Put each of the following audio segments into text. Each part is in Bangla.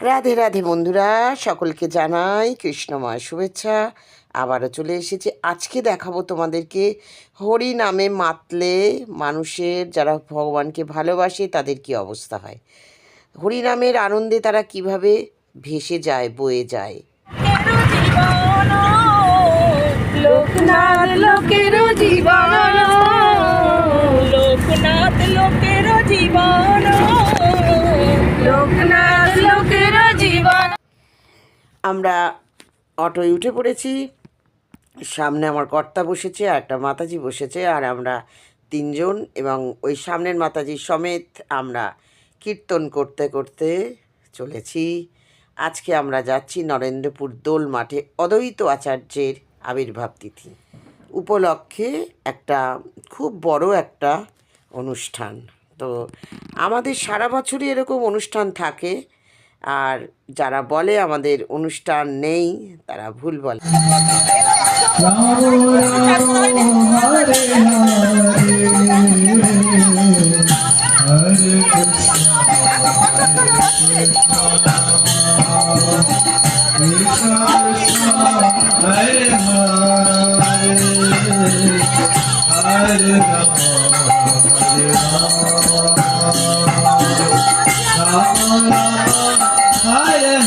রাধে রাধে বন্ধুরা, সকলকে জানাই কৃষ্ণময় শুভেচ্ছা। আবারও চলে এসেছি। আজকে দেখাবো তোমাদেরকে হরি নামে মাতলে মানুষের, যারা ভগবানকে ভালোবাসে, তাদের কি অবস্থা হয়? হরি নামের আনন্দে তারা কীভাবে ভেসে যায়, বয়ে যায়? জীবন। আমরা অটোয় উঠে পড়েছি। সামনে আমার কর্তা বসেছে আর একটা মাতাজি বসেছে আর আমরা তিনজন এবং ওই সামনের মাতাজি সমেত আমরা কীর্তন করতে করতে চলেছি। আজকে আমরা যাচ্ছি নরেন্দ্রপুর দোল মাঠে অদ্বৈত আচার্যের আবির্ভাব তিথি। উপলক্ষে একটা খুব বড় একটা অনুষ্ঠান। তো আমাদের সারা বছরই এরকম অনুষ্ঠান থাকে আর যারা বলে আমাদের অনুষ্ঠান নেই তারা ভুল বলে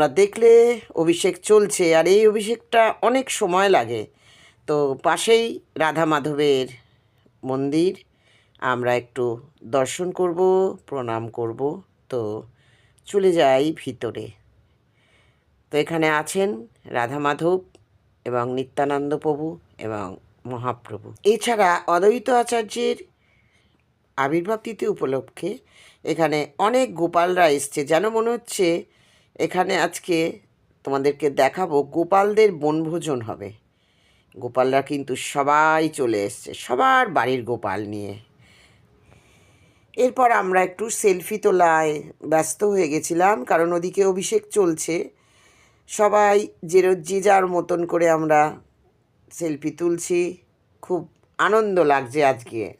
তোমরা দেখলে অভিষেক চলছে আর এই অভিষেকটা অনেক সময় লাগে। তো পাশেই রাধা মাধবের মন্দির। আমরা একটু দর্শন করব, প্রণাম করব। তো চলে যাই ভিতরে। তো এখানে আছেন রাধা মাধব এবং নিত্যানন্দ প্রভু এবং মহাপ্রভু। এছাড়া অদ্বৈত আচার্যের আবির্ভাব তিথি উপলক্ষে এখানে অনেক গোপালরা এসছে। যেন মনে হচ্ছে এখানে আজকে তোমাদেরকে দেখাবো গোপালদের বনভোজন হবে। গোপালরা কিন্তু সবাই চলে এসছে, সবার বাড়ির গোপাল নিয়ে। এরপর আমরা একটু সেলফি তোলায় ব্যস্ত হয়ে গেছিলাম, কারণ ওদিকে অভিষেক চলছে। সবাই যে যে যার মতন করে আমরা সেলফি তুলছি। খুব আনন্দ লাগছে আজকে।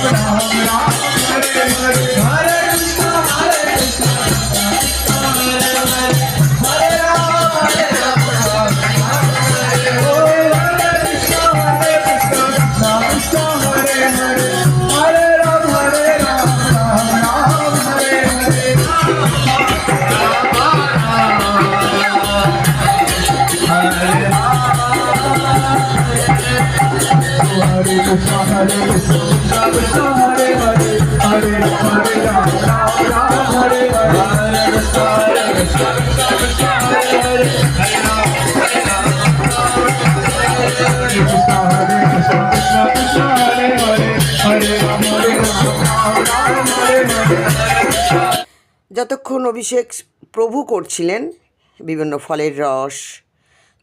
Hare Hare যতক্ষণ অভিষেক প্রভু করছিলেন, বিভিন্ন ফলের রস,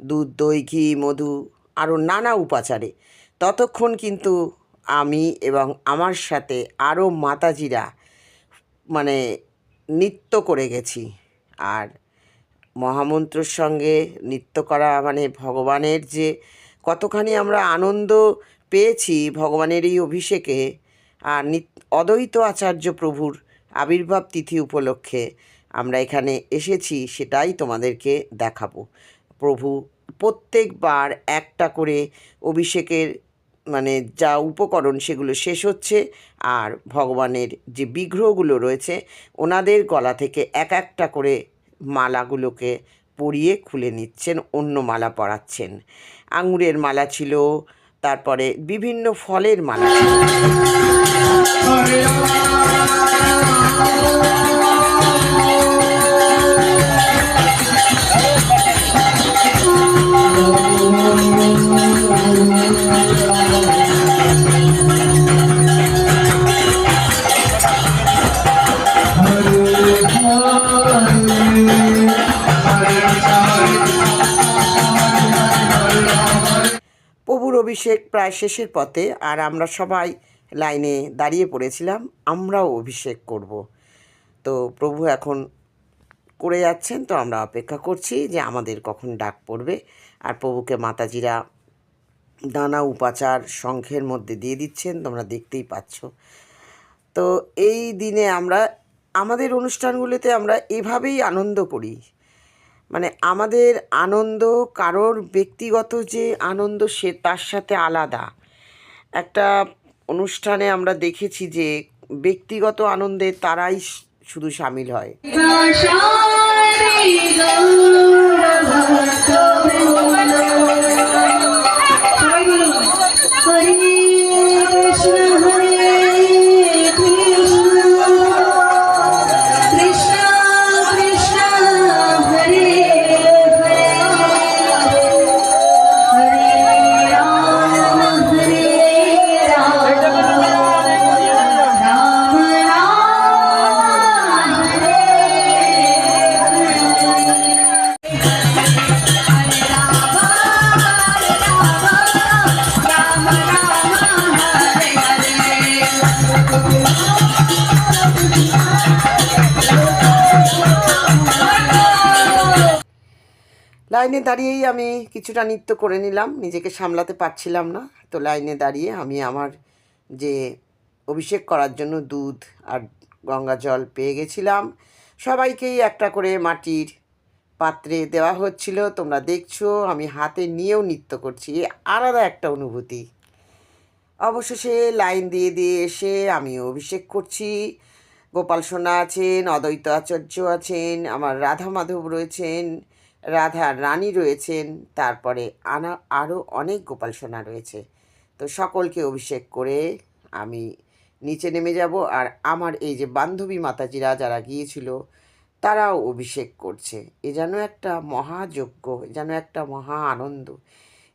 দুধ, দই, ঘি, মধু, আরও নানা উপাচারে, ততক্ষণ কিন্তু আমি এবং আমার সাথে আরও মাতাজিরা মানে নৃত্য করে গেছি। আর মহামন্ত্রর সঙ্গে নৃত্য করা মানে ভগবানের যে কতখানি আমরা আনন্দ পেয়েছি, ভগবানের এই অভিষেকে, আর নিত- অদ্বৈত আচার্য প্রভুর আবির্ভাব তিথি উপলক্ষে আমরা এখানে এসেছি, সেটাই তোমাদেরকে দেখাবো। প্রভু প্রত্যেকবার একটা করে অভিষেকের মানে যা উপকরণ সেগুলো শেষ হচ্ছে আর ভগবানের যে বিগ্রহগুলো রয়েছে, ওনাদের গলা থেকে এক একটা করে মালাগুলোকে পরিয়ে খুলে নিচ্ছেন, অন্য মালা পরাচ্ছেন। আঙুরের মালা ছিল তারপরে বিভিন্ন ফলের মালা। অভিষেক প্রায় শেষের পথে আর আমরা সবাই লাইনে দাঁড়িয়ে পড়েছিলাম, আমরাও অভিষেক করব। তো প্রভু এখন করে যাচ্ছেন, তো আমরা অপেক্ষা করছি যে আমাদের কখন ডাক পড়বে। আর প্রভুকে মাতাজিরা দানা উপাচার শঙ্খের মধ্যে দিয়ে দিচ্ছেন, তোমরা দেখতেই পাচ্ছ। তো এই দিনে আমরা, আমাদের অনুষ্ঠানগুলিতে আমরা এভাবেই আনন্দ করি। মানে আমাদের আনন্দ, কারোর ব্যক্তিগত যে আনন্দ সে তার সাথে আলাদা। একটা অনুষ্ঠানে আমরা দেখেছি যে ব্যক্তিগত আনন্দে তারাই শুধু সামিল হয়। দাঁড়িয়েই আমি কিছুটা নৃত্য করে নিলাম। নিজেকে সামলাতে পারছিলাম না। তো লাইনে দাঁড়িয়ে আমি আমার যে অভিষেক করার জন্য দুধ আর গঙ্গা জল পেয়ে গেছিলাম। সবাইকেই একটা করে মাটির পাত্রে দেওয়া হচ্ছিল। তোমরা দেখছ, আমি হাতে নিয়েও নৃত্য করছি। আলাদা একটা অনুভূতি। অবশেষে লাইন দিয়ে দিয়ে এসে আমি অভিষেক করছি। গোপাল সোনা আছেন, অদ্বৈত আচার্য আছেন, আমার রাধা মাধব রয়েছেন রাধা রানী রয়েছেন, তারপরে আনা আরও অনেক গোপাল সোনা রয়েছে। তো সকলকে অভিষেক করে আমি নিচে নেমে যাব আর আমার এই যে বান্ধবী মাতাজিরা যারা গিয়েছিল, তারাও অভিষেক করছে। এ যেন একটা মহাযজ্ঞ যেন একটা মহা আনন্দ।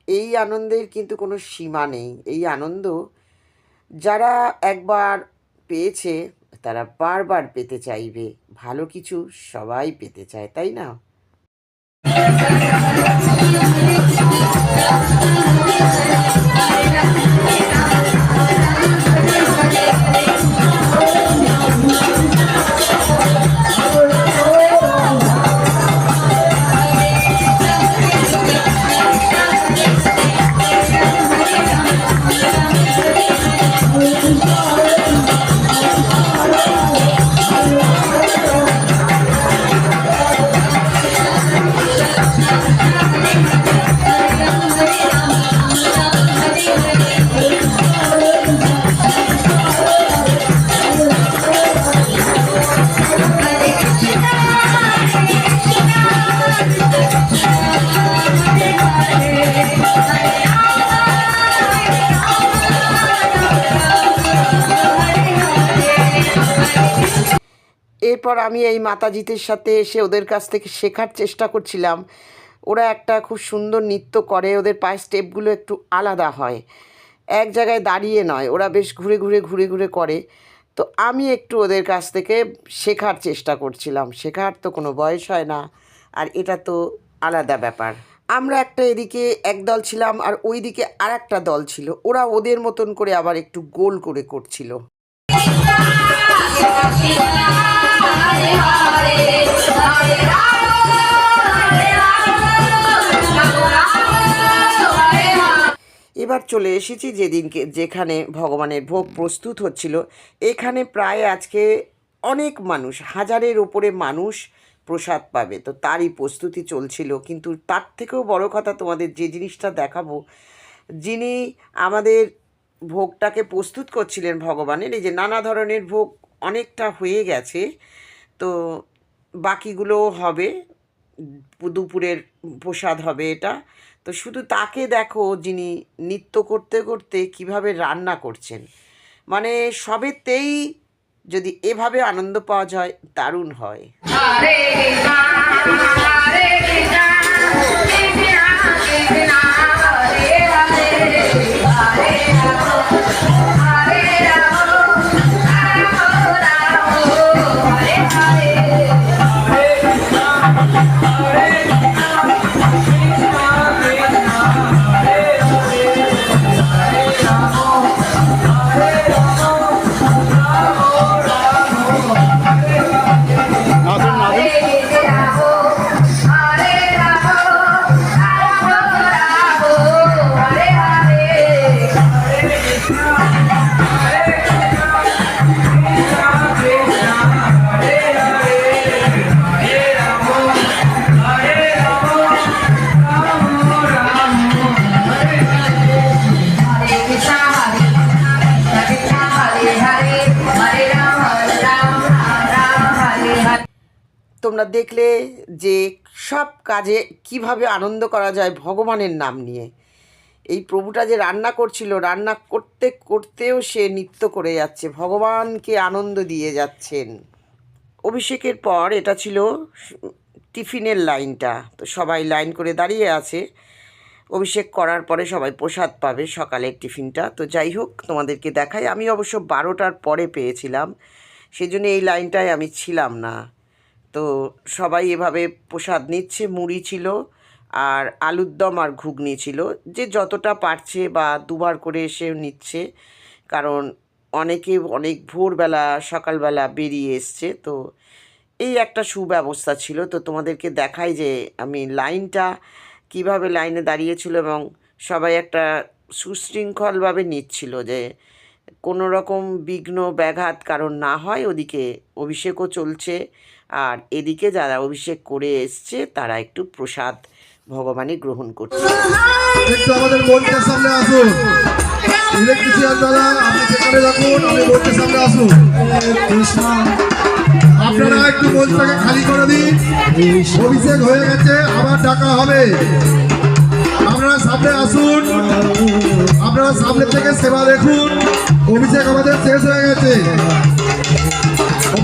এই আনন্দের কিন্তু কোনো সীমা নেই। এই আনন্দ যারা একবার পেয়েছে, তারা বারবার পেতে চাইবে। ভালো কিছু সবাই পেতে চায়, তাই না? Thank you. এরপর আমি এই মাতাজিদের সাথে এসে ওদের কাছ থেকে শেখার চেষ্টা করছিলাম। ওরা একটা খুব সুন্দর নৃত্য করে, ওদের পায়ের স্টেপগুলো একটু আলাদা হয়। এক জায়গায় দাঁড়িয়ে নয়, ওরা বেশ ঘুরে ঘুরে ঘুরে ঘুরে করে। তো আমি একটু ওদের কাছ থেকে শেখার চেষ্টা করছিলাম। শেখার তো কোনো বয়স হয় না, আর এটা তো আলাদা ব্যাপার। আমরা একটা এদিকে এক দল ছিলাম আর ওই দিকে আর একটা দল ছিল। ওরা ওদের মতন করে আবার একটু গোল করে করছিল। এবার চলে এসেছি যেদিনকে যেখানে ভগবানের ভোগ প্রস্তুত হচ্ছিল। এখানে প্রায় আজকে অনেক মানুষ, হাজারের ওপরে মানুষ প্রসাদ পাবে। তো তারই প্রস্তুতি চলছিল। কিন্তু তার থেকেও বড় কথা তোমাদের যে জিনিসটা দেখাবো, যিনি আমাদের ভোগটাকে প্রস্তুত করছিলেন ভগবানের, এই যে নানা ধরনের ভোগ অনেকটা হয়ে গেছে। তো বাকিগুলোও হবে। দুপুরের প্রসাদ হবে এটা। তো শুধু তাকে দেখো যিনি নৃত্য করতে করতে কীভাবে রান্না করছেন। মানে সবেতেই যদি এভাবে আনন্দ পাওয়া যায়, দারুণ হয়। তোমরা দেখলে যে সব কাজে কীভাবে আনন্দ করা যায় ভগবানের নাম নিয়ে। এই প্রভুটা যে রান্না করছিল, রান্না করতে করতেও সে নৃত্য করে যাচ্ছে, ভগবানকে আনন্দ দিয়ে যাচ্ছেন। অভিষেকের পর এটা ছিল টিফিনের লাইনটা, তো সবাই লাইন করে দাঁড়িয়ে আছে। অভিষেক করার পরে সবাই প্রসাদ পাবে সকালের টিফিনটা। তো যাই হোক, তোমাদেরকে দেখাই, আমি অবশ্য বারোটার পরে পেয়েছিলাম সেই জন্য এই লাইনটায় আমি ছিলাম না। তো সবাই এভাবে প্রসাদ নিচ্ছে, মুড়ি ছিল আর আলুর দম আর ঘুগনি ছিল। যে যতটা পারছে বা দুবার করে এসে নিচ্ছে, কারণ অনেকে অনেক ভোরবেলা, সকালবেলা বেরিয়ে এসছে। তো এই একটা সুব্যবস্থা ছিল। তো তোমাদেরকে দেখাই যে, আমি লাইনটা কীভাবে লাইনে দাঁড়িয়েছিল এবং সবাই একটা সুশৃঙ্খলভাবে নিচ্ছিল যে কোনো রকম বিঘ্ন, ব্যাঘাত কারণ না হয়, ওদিকে অভিষেকও চলছে। আর এদিকে যারা অভিষেক করে এসছে, তারা একটু প্রসাদ ভগবানই গ্রহণ করছে। একটু আমাদের মঞ্চের সামনে আসুন। ইলেকট্রিশিয়ান দাদা, আপনি মঞ্চের সামনে আসুন। আপনারা একটু মঞ্চটাকে খালি করে দিন। অভিষেক হয়ে গেছে, আবার ডাকা হবে। আপনারা সামনে আসুন। আপনারা সামনে থেকে সেবা দেখুন। অভিষেক আমাদের শেষ হয়ে গেছে।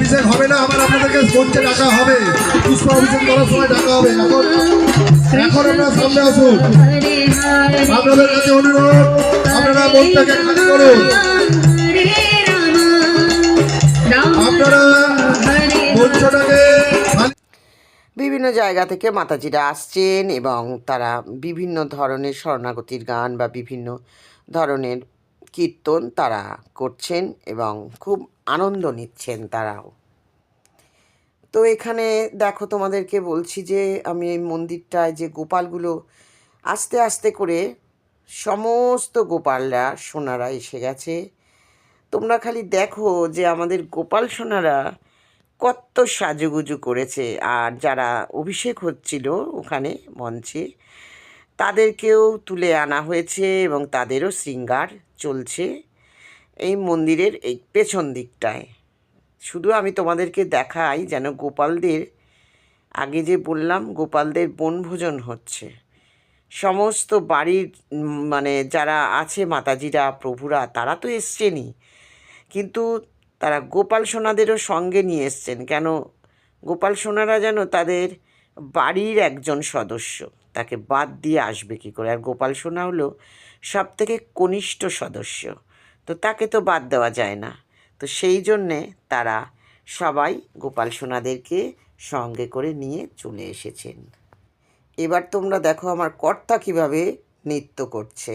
অভিষেক হবে না, আবার আপনাদেরকে মঞ্চে ডাকা হবে। পুষ্প অভিষেক করার সময় ডাকা হবে। এখন এখন আপনারা সামনে আসুন। আপনাদের কাছে অনুরোধ, আপনারা মনটাকে খালি করুন। বিভিন্ন জায়গা থেকে মাতাজিরা আসছেন এবং তারা বিভিন্ন ধরনের শরণাগতির গান বা বিভিন্ন ধরনের কীর্তন তারা করছেন এবং খুব আনন্দ নিচ্ছেন তারাও। তো এখানে দেখো তোমাদেরকে বলছি যে, আমি এই মন্দিরটায় যে গোপালগুলো আস্তে আস্তে করে সমস্ত গোপালরা, সোনারা এসে গেছে। তোমরা খালি দেখো যে আমাদের গোপাল সোনারা কত সাজুগুজু করেছে। আর যারা অভিষেক হচ্ছিল ওখানে মঞ্চে তাদেরকেও তুলে আনা হয়েছে এবং তাদেরও শৃঙ্গার চলছে এই মন্দিরের এই পেছন দিকটায়। শুধু আমি তোমাদেরকে দেখাই যেন গোপালদের, আগে যে বললাম গোপালদের বনভোজন হচ্ছে। সমস্ত বাড়ির মানে যারা আছে মাতাজিরা, প্রভুরা, তারা তো এসছেনই। কিন্তু তারা গোপাল সোনাদেরও সঙ্গে নিয়ে এসছেন। কেন? গোপাল সোনারা যেন তাদের বাড়ির একজন সদস্য। তাকে বাদ দিয়ে আসবে কী করে? আর গোপাল সোনা হলো সব থেকে কনিষ্ঠ সদস্য। তো তাকে তো বাদ দেওয়া যায় না। তো সেই জন্যে তারা সবাই গোপাল সোনাদেরকে সঙ্গে করে নিয়ে চলে এসেছেন। এবার তোমরা দেখো আমার কর্তা কীভাবে নৃত্য করছে।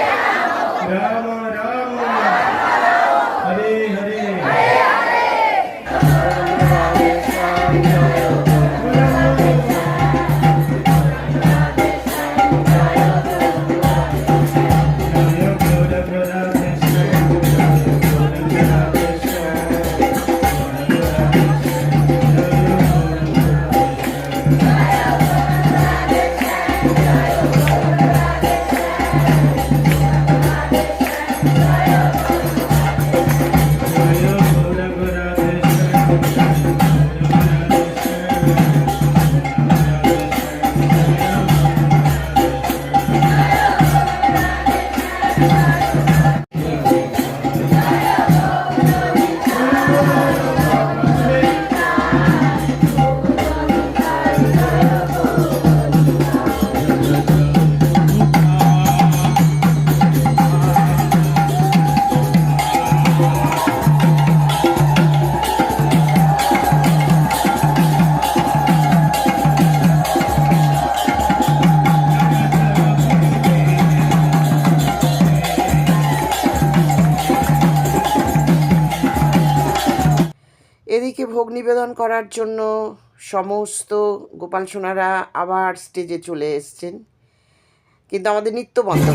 করার জন্য সমস্ত গোপাল সোনারা আবার স্টেজে চলে এসছেন। কিন্তু আমাদের নিত্য বন্ধ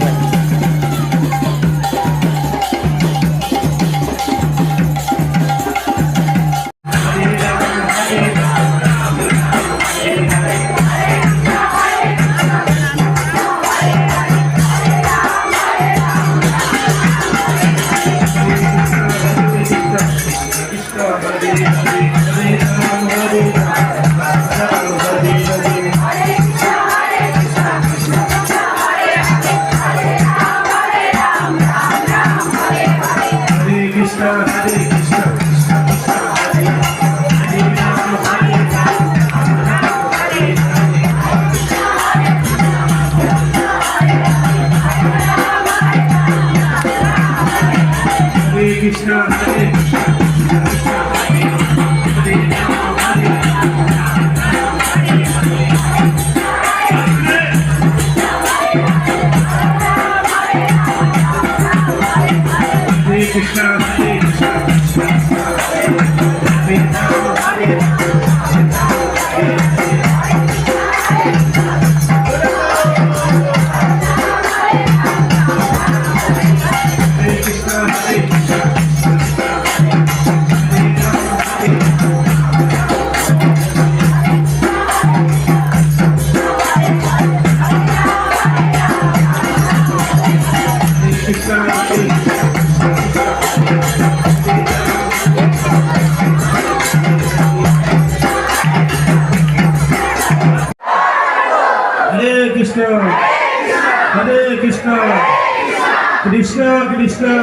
Krishna,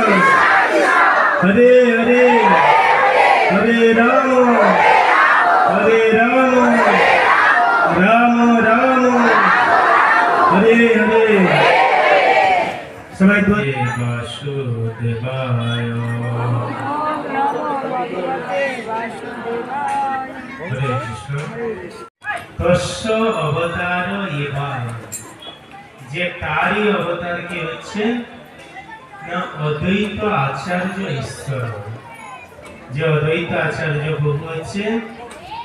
Hare Hare, Hare Rama, Hare Rama, Rama Rama, Hare Hare. সবাই বাসুদেবায় হরে কৃষ্ণ তস্য অবতার এবার যে তারই অবতার কি হচ্ছে না অদ্বৈত আচার্য ঈশ্বর। যে অদ্বৈত আচার্য প্রভু হচ্ছে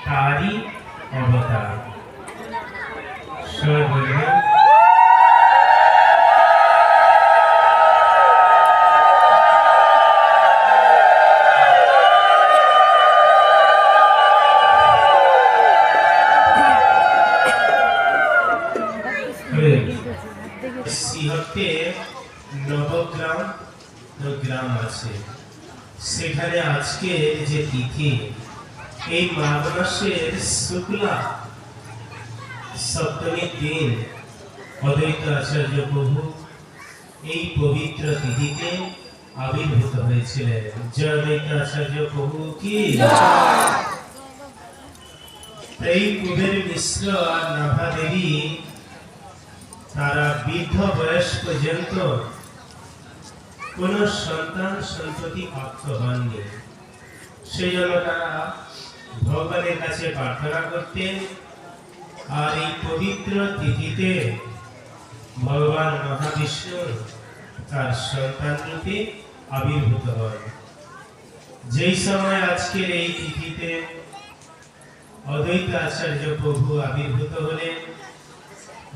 তারই অবতার। সবাই বলবেন আজকে যে তিথি, এই মাঘ মাসের শুক্লা সপ্তমীর দিন, অদ্বৈত আচার্য প্রভু এই পবিত্র তিথিতে আবির্ভূত হয়েছিলেন। জয় আচার্য প্রভু কি? এই কুবের মিশ্র আর নাভা দেবী তারা বৃদ্ধ বয়স পর্যন্ত কোন সন্তান সন্ততি প্রাপ্ত হননি। সেই জন্য তারা ভগবানের কাছে প্রার্থনা করতেন আর এই পবিত্র তিথিতে ভগবান মহাবিষ্ণু তার সন্তান রূপে আবির্ভূত হয় যেই সময় আজকের এই তিথিতে অদ্বৈত আচার্য প্রভু আবির্ভূত হলেন,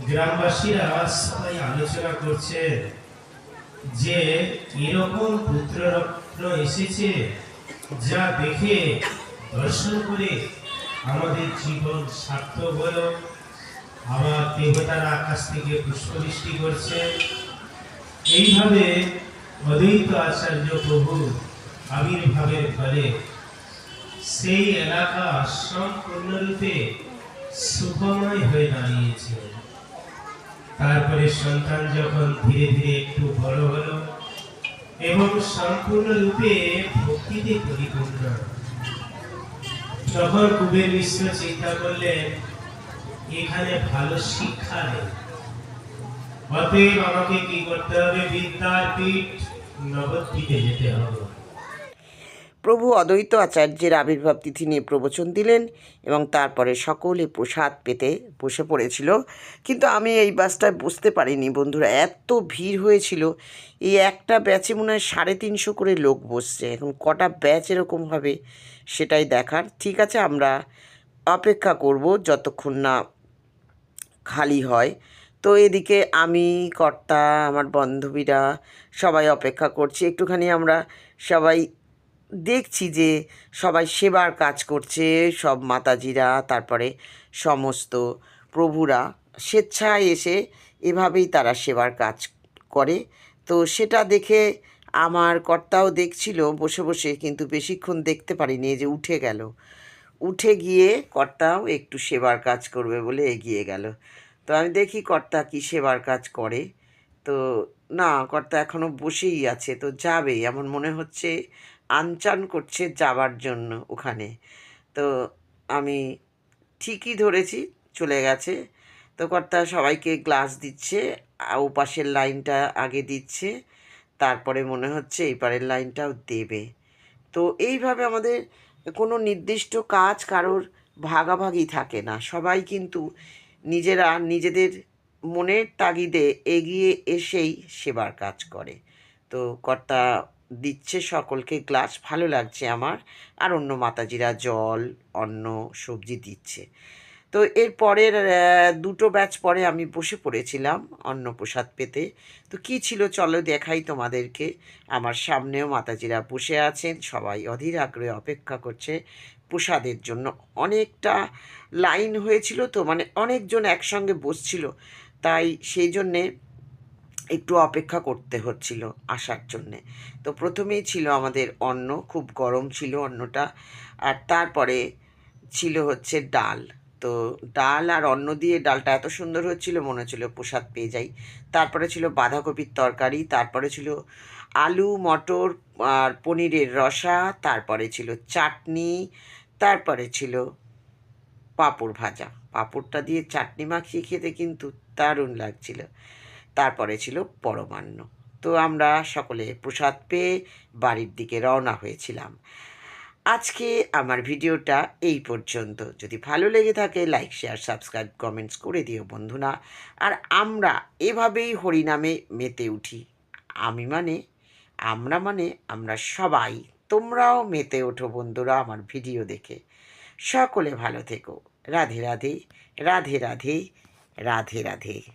গ্রামবাসীরা সবাই আলোচনা করছে যে এরকম পুত্ররত্ন এসেছে যা দেখে দর্শন করে আমাদের জীবন সার্থক হলো। আবার দেবতারা আকাশ থেকে পুষ্পবৃষ্টি করছে। এইভাবে অদ্বৈত আচার্য প্রভু আবির্ভাবের ফলে সেই এলাকা সম্পূর্ণরূপে সুখময় হয়ে দাঁড়িয়েছে। তারপরে সন্তান যখন ধীরে ধীরে একটু বড় হলো এবং সম্পূর্ণরূপে ভক্তিতে পরিপূর্ণ, তখন কুবের মিশ্র চিন্তা করলেন, এখানে ভালো শিক্ষা নেই। অতএব আমাকে কি করতে হবে? বিদ্যার পীঠ নবদ্বীপে যেতে হবে। প্রভু অদ্বৈত আচার্যের আবির্ভাব তিথি নিয়ে প্রবচন দিলেন এবং তারপরে সকলে প্রসাদ পেতে বসে পড়েছিল। কিন্তু আমি এই বাসটায় বসতে পারিনি বন্ধুরা, এত ভিড় হয়েছিল। এই একটা ব্যাচে মনে হয় সাড়ে তিনশো করে লোক বসছে। এখন কটা ব্যাচ এরকম হবে সেটাই দেখার। ঠিক আছে, আমরা অপেক্ষা করব যতক্ষণ না খালি হয়। তো এদিকে আমি, কর্তা, আমার বান্ধবীরা সবাই অপেক্ষা করছি। একটুখানি আমরা সবাই দেখছি যে সবাই সেবার কাজ করছে, সব মাতাজিরা, তারপরে সমস্ত প্রভুরা স্বেচ্ছায় এসে এভাবেই তারা সেবার কাজ করে। তো সেটা দেখে আমার কর্তাও দেখছিল, বসে বসে কিন্তু বেশিক্ষণ দেখতে পারিনি যে উঠে গেল। উঠে গিয়ে কর্তাও একটু সেবার কাজ করবে বলে এগিয়ে গেল। তো আমি দেখি কর্তা কি সেবার কাজ করে। তো না, কর্তা এখনও বসেই আছে, তো যাবে, এমন মনে হচ্ছে আনচান করছে যাবার জন্য ওখানে। তো আমি ঠিকই ধরেছি, চলে গেছে। তো কর্তা সবাইকে গ্লাস দিচ্ছে ও পাশের লাইনটা আগে দিচ্ছে, তারপরে মনে হচ্ছে এই পারের লাইনটাও দেবে। তো এইভাবে আমাদের কোনো নির্দিষ্ট কাজ কারোর ভাগাভাগি থাকে না। সবাই কিন্তু নিজেরা নিজেদের মনের তাগিদে এগিয়ে এসেই সেবার কাজ করে। তো কর্তা দিচ্ছে সকলকে গ্লাস ভালো লাগছে আমার। আর অন্য মাতাজিরা জল, অন্ন, সবজি দিচ্ছে। তো এর পরের দুটো ব্যাচ পরে আমি বসে পড়েছিলাম অন্ন প্রসাদ পেতে। তো কি ছিল চলো দেখাই তোমাদেরকে। আমার সামনেও মাতাজিরা বসে আছেন, সবাই অধীর আগ্রহে অপেক্ষা করছে প্রসাদের জন্য। অনেকটা লাইন হয়েছিল তো মানে অনেকজন একসঙ্গে বসছিল। তাই সেই জন্যে একটু অপেক্ষা করতে হচ্ছিল আসার জন্যে। তো প্রথমেই ছিল আমাদের অন্ন, খুব গরম ছিল অন্নটা। আর তারপরে ছিল হচ্ছে ডাল। তো ডাল আর অন্ন দিয়ে ডালটা এত সুন্দর হচ্ছিল, মনে হচ্ছিল প্রসাদ পেয়ে যাই। তারপরে ছিল বাঁধাকপির তরকারি, তারপরে ছিল আলু, মটর আর পনিরের রসা, তারপরে ছিল চাটনি, তারপরে ছিল পাঁপড় ভাজা। পাঁপড়টা দিয়ে চাটনি মাখিয়ে খেতে কিন্তু দারুণ লাগছিল। তারপরে ছিল পরমান্ন। তো আমরা সকলে প্রসাদ পেয়ে বাড়ির দিকে রওনা হয়েছিলাম। আজকে আমার ভিডিওটা এই পর্যন্ত। যদি ভালো লেগে থাকে লাইক শেয়ার সাবস্ক্রাইব কমেন্টস করে দিও বন্ধুরা। আর আমরা এভাবেই হরিনামে মেতে উঠি। আমি মানে আমরা মানে আমরা সবাই। তোমরাও মেতে ওঠো বন্ধুরা আমার ভিডিও দেখে। সকলে ভালো থেকো। রাধে রাধে রাধে রাধে রাধে রাধে।